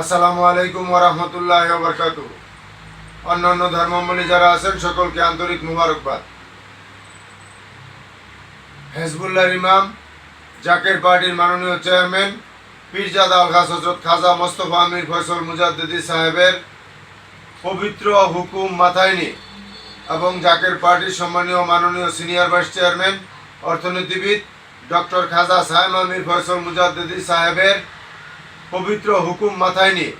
আসসালামু আলাইকুম ওরহমতুল্লাহ বরকাত অন্যান্য ধর্মাবলী যারা আছেন, সকলকে আন্তরিক মুবারকবাদ। হেজবুল্লাহ ইমাম, জাকের পার্টির মাননীয় চেয়ারম্যান, পীরজাদ আল খাস হজরত খাজা মোস্তফা আমির ফয়সল মুজাদ্দিদি সাহেবের পবিত্র হুকুম মাথায় নিয়ে এবং জাকের পার্টির সম্মানীয় মাননীয় সিনিয়র ভাইস চেয়ারম্যান, অর্থনীতিবিদ ডক্টর খাজা সাহেব আমির ফয়সল মুজাদ্দিদি সাহেবের পবিত্র হুকুম মাথায় নিয়ে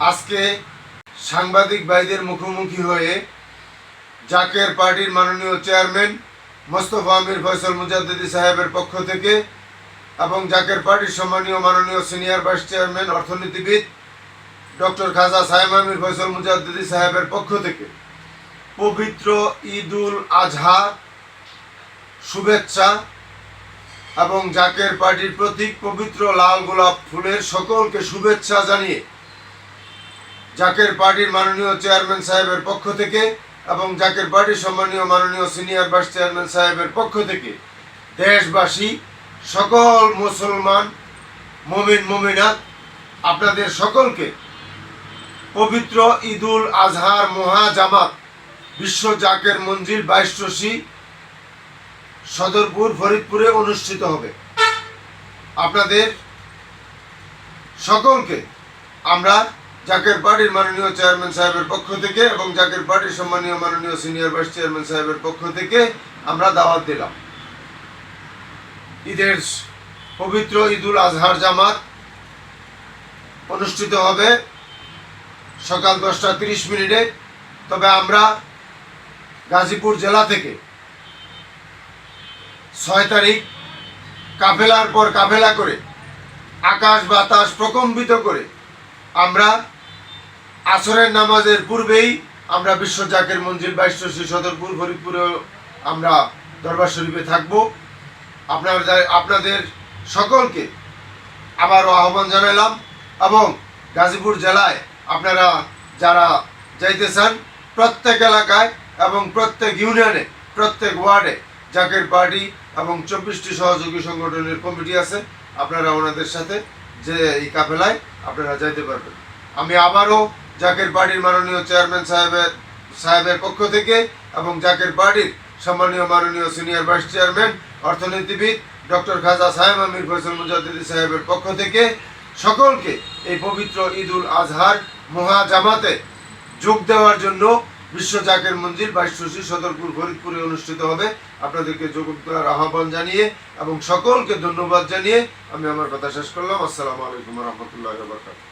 আজকে সাংবাদিক ভাইদের মুখোমুখি হয়ে জাকের পার্টির মাননীয় চেয়ারম্যান মোস্তফা আমির ফয়সল মুজাদ্দিদি সাহেবের পক্ষ থেকে এবং জাকের পার্টির সম্মানীয় মাননীয় সিনিয়র ভাইস চেয়ারম্যান, অর্থনীতিবিদ ডক্টর খাজা সাহেব আমির ফয়সল মুজাদ্দিদি সাহেবের পক্ষ থেকে পবিত্র ঈদুল আজহা শুভেচ্ছা এবং জাকের পার্টির প্রতীক পবিত্র লাল গোলাপ ফুলের সকলকে শুভেচ্ছা জানিয়ে জাকের পার্টির মাননীয় চেয়ারম্যান সাহেবের পক্ষ থেকে এবং জাকের পার্টির সম্মানীয় মাননীয় সিনিয়র ভাইস চেয়ারম্যান সাহেবের পক্ষ থেকে দেশবাসী, সকল মুসলমান, মমিন, মমিনাত, আপনাদের সকলকে পবিত্র ঈদুল আজহার মহা জামাত বিশ্ব জাকের মঞ্জিল বাইশী সদরপুর, ফরিদপুরে অনুষ্ঠিত হবে। আপনাদের সকলকে আমরা জাকের পার্টির মাননীয় চেয়ারম্যান সাহেবের পক্ষ থেকে এবং জাকের পার্টির সম্মানীয় মাননীয় সিনিয়র ভাইস চেয়ারম্যান সাহেবের পক্ষ থেকে আমরা দাওয়াত দিলাম। ঈদের পবিত্র ঈদুল আজহার জামাত অনুষ্ঠিত হবে সকাল দশটা তিরিশ মিনিটে। তবে আমরা গাজীপুর জেলা থেকে ছয় তারিখ কাফেলার পর কাফেলা করে আকাশ বাতাস প্রকম্পিত করে আমরা আসরের নামাজের পূর্বেই আমরা বিশ্ব জাকের মঞ্জিল বাইশী সদরপুর ফরিদপুরে আমরা দরবার শরীফে থাকব। আপনাদের আপনাদের সকলকে আবারও আহ্বান জানালাম এবং গাজীপুর জেলায় আপনারা যারা যাইতে চান প্রত্যেক এলাকায় এবং প্রত্যেক ইউনিয়নে, প্রত্যেক ওয়ার্ডে জাকের পার্টি এবং চব্বিশটি সহযোগী সংগঠনের কমিটি আছে। আপনারা ওনাদের সাথে যে এই কাফেলায় আপনারা যাইতে পারবেন। আমি আবারও জাকের পার্টির মাননীয় চেয়ারম্যান সাহেবের সাহেবের পক্ষ থেকে এবং জাকের পার্টির সম্মানীয় মাননীয় সিনিয়র ভাইস চেয়ারম্যান, অর্থনীতিবিদ ডক্টর খাজা সাহেব আমির ফয়সল মুজাদ্দিদি সাহেবের পক্ষ থেকে সকলকে এই পবিত্র ঈদুল আজহার মহা জামাতে যোগ দেওয়ার জন্য বিশ্ব জাকের মঞ্জিল বাইশী সদরপুর ফরিদপুরে অনুষ্ঠিত হবে। আপনাদেরকে যোগ দেওয়ার আহ্বান জানিয়ে এবং সকলকে ধন্যবাদ জানিয়ে আমি আমার কথা শেষ করলাম। আসসালামু আলাইকুম রহমতুল্লাহ বরকাত